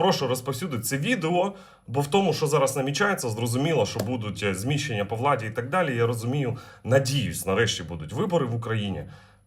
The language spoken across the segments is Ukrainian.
Прошу розповсюдити це відео, бо в тому, що зараз намічається, зрозуміло, що будуть е, зміщення по владі і так далі. Я розумію, надіюсь, нарешті будуть вибори в Україні.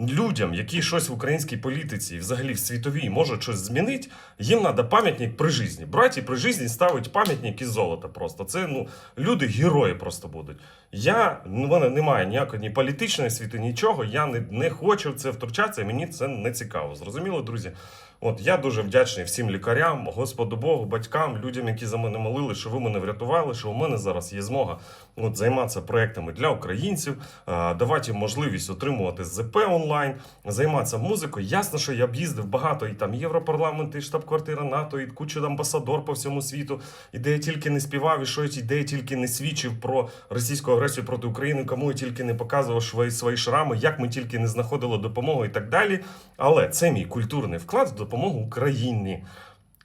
людям, які щось в українській політиці взагалі в світовій можуть щось змінити, їм треба пам'ятник при житті. Браті при житті ставить пам'ятник із золота просто. Це ну, люди герої просто будуть. Я, ну, в мене немає ніякої ні політичної світи, нічого. Я не, не хочу в це втручатися, мені це не цікаво. Зрозуміло, друзі? От я дуже вдячний всім лікарям, Господу Богу, батькам, людям, які за мене молили, що ви мене врятували, що у мене зараз є змога от, займатися проектами для українців, давати їм можливість отримувати ЗП онлайн, займатися музикою. Ясно, що я б їздив багато і там Європарламент, і штаб-квартира НАТО, і кучу амбасадор по всьому світу, і де я тільки не співав, і що я де я тільки не свідчив про російську агресію проти України, кому я тільки не показував свої, свої шрами, як ми тільки не знаходили допомогу і так далі. Але це мій культурний вклад в допомогу Україні.